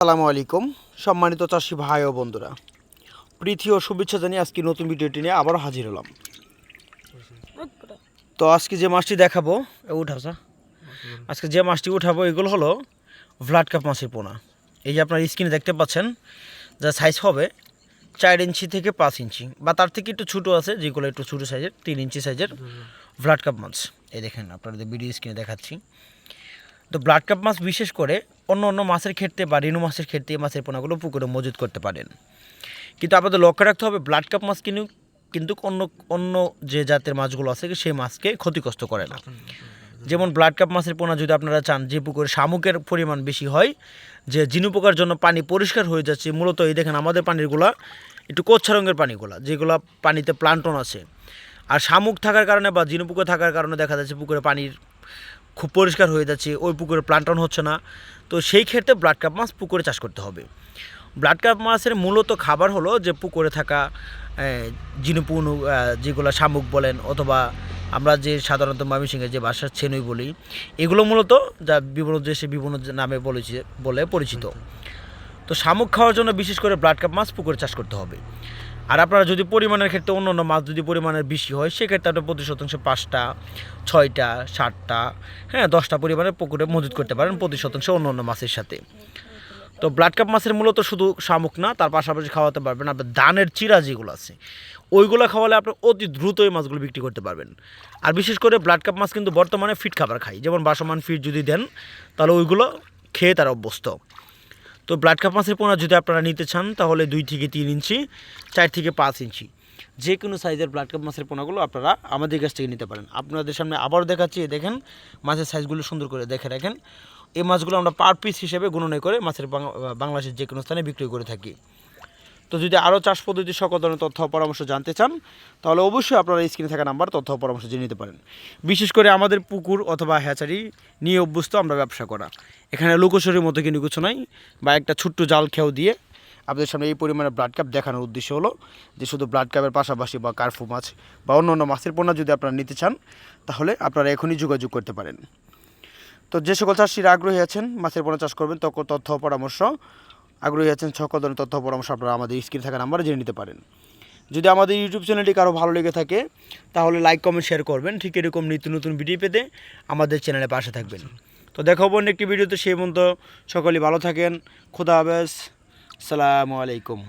আসসালামু আলাইকুম, সম্মানিত চাষি ভাই ও বন্ধুরা। প্রীতি ও শুভেচ্ছা জানিয়ে আজকে নতুন ভিডিওটি নিয়ে আবারও হাজির হলাম। তো আজকে যে মাছটি দেখাবো উঠাও স্যার আজকে যে মাছটি উঠাবো, এগুলো হলো ভ্লাড কাপ মাছের পোনা। এই যে আপনার স্ক্রিনে দেখতে পাচ্ছেন, যা সাইজ হবে চার ইঞ্চি থেকে পাঁচ ইঞ্চি, বা তার থেকে একটু ছোটো আছে, যেগুলো একটু ছোটো সাইজের তিন ইঞ্চি সাইজের ভ্লাড কাপ মাছ। এই দেখেন, আপনাদের ভিডিও স্ক্রিনে দেখাচ্ছি। তো ব্লাড কাপ মাছ বিশেষ করে অন্য অন্য মাছের ক্ষেত্রে বা রেণু মাছের ক্ষেত্রে মাছের পোনাগুলো পুকুরে মজুত করতে পারেন। কিন্তু আপনাদের লক্ষ্য রাখতে হবে ব্লাড কাপ মাছ কিন্তু কিন্তু অন্য অন্য যে জাতের মাছগুলো আছে সেই মাছকে ক্ষতিগ্রস্ত করে না। যেমন ব্লাড কাপ মাছের পোনা যদি আপনারা চান, যে পুকুরে শামুকের পরিমাণ বেশি হয়, যে জিনু পোকার জন্য পানি পরিষ্কার হয়ে যাচ্ছে, মূলত এই দেখেন আমাদের পানিরগুলা একটু কোচ্ছা রঙের পানিগুলা, যেগুলো পানিতে প্লান্টন আছে। আর শামুক থাকার কারণে বা জিনু পুকুর থাকার কারণে দেখা যাচ্ছে পুকুরে পানির খুব পরিষ্কার হয়ে যাচ্ছে, ওই পুকুরে প্লান্টন হচ্ছে না। তো সেই ক্ষেত্রে ব্লাড কাপ মাছ পুকুরে চাষ করতে হবে। ব্লাড কাপ মাছের মূলত খাবার হলো যে পুকুরে থাকা জিনুপুনু যেগুলো শামুক বলেন অথবা আমরা যে সাধারণত ময়মনসিংহের যে বাসার ছেনুই বলি, এগুলো মূলত যা বিভিন্ন দেশে বিভিন্ন নামে বলেছে, বলে পরিচিত। তো শামুক খাওয়ার জন্য বিশেষ করে ব্লাড কাপ মাছ পুকুরে চাষ করতে হবে। আর আপনারা যদি পরিমাণের ক্ষেত্রে অন্য অন্য মাছ যদি পরিমাণের বেশি হয়, সেক্ষেত্রে আপনি প্রতি শতাংশে পাঁচটা, ছয়টা, সাতটা হ্যাঁ দশটা পরিমাণে পুকুরে মজুত করতে পারেন প্রতি শতাংশে অন্য অন্য মাছের সাথে। তো ব্লাড কাপ মাছের মূলত শুধু শামুক না, তার পাশাপাশি খাওয়াতে পারবেন আপনার দানের চিরা যেগুলো আছে, ওইগুলো খাওয়ালে আপনি অতি দ্রুত এই মাছগুলো বিক্রি করতে পারবেন। আর বিশেষ করে ব্লাড কাপ মাছ কিন্তু বর্তমানে ফিট খাবার খায়। যেমন বাসমান ফিট যদি দেন, তাহলে ওইগুলো খেয়ে তারা অভ্যস্ত। তো ব্লাড কাপ মাছের পোনা যদি আপনারা নিতে চান, তাহলে দুই থেকে তিন ইঞ্চি, চার থেকে পাঁচ ইঞ্চি। যে কোনো সাইজের ব্লাড কাপ মাছের পোনাগুলো আপনারা আমাদের কাছ থেকে নিতে পারেন। আপনাদের সামনে আবারও দেখাচ্ছি দেখেন মাছের সাইজগুলো সুন্দর করে দেখে রাখেন। এই মাছগুলো আমরা পার পিস হিসেবে গুণনে করে মাছের বাংলাদেশের যে কোনো স্থানে বিক্রি করে থাকি। তো যদি আরও চাষ পদ্ধতি সকল ধরনের তথ্য পরামর্শ জানতে চান, তাহলে অবশ্যই আপনারা স্ক্রিনে থাকা নাম্বার তথ্য পরামর্শ জেনে নিতে পারেন। বিশেষ করে আমাদের পুকুর অথবা হ্যাচারি নিয়ে অভ্যস্ত আমরা ব্যবসা করা। এখানে লোকসরের মতো কিন্তু কিছু নাই, বা একটা ছোট্ট জাল খেয়েও দিয়ে আপনাদের সামনে এই পরিমাণে ব্লাড কাপ দেখানোর উদ্দেশ্য হলো যে শুধু ব্লাড কাপের পাশাপাশি বা কার্ফু মাছ বা অন্য অন্য মাছের পণ্য যদি আপনারা নিতে চান, তাহলে আপনারা এখনই যোগাযোগ করতে পারেন। তো যে সকল চাষিরা আগ্রহী আছেন মাছের পণ্য চাষ করবেন তখন তথ্য পরামর্শ আগ্রহী আছেন সকল ধরনের তথ্য পরামর্শ আপনারা আমাদের স্ক্রিনে থাকা নাম্বারে জেনে নিতে পারেন। যদি আমাদের ইউটিউব চ্যানেলটি কারও ভালো লেগে থাকে, তাহলে লাইক কমেন্ট শেয়ার করবেন। ঠিক এরকম নিত্য নতুন ভিডিও পেতে আমাদের চ্যানেলে পাশে থাকবেন। তো দেখাবো অন্য একটি ভিডিওতে সেই পর্যন্ত সকলেই ভালো থাকেন। খোদা হাফেজ। সালামু আলাইকুম।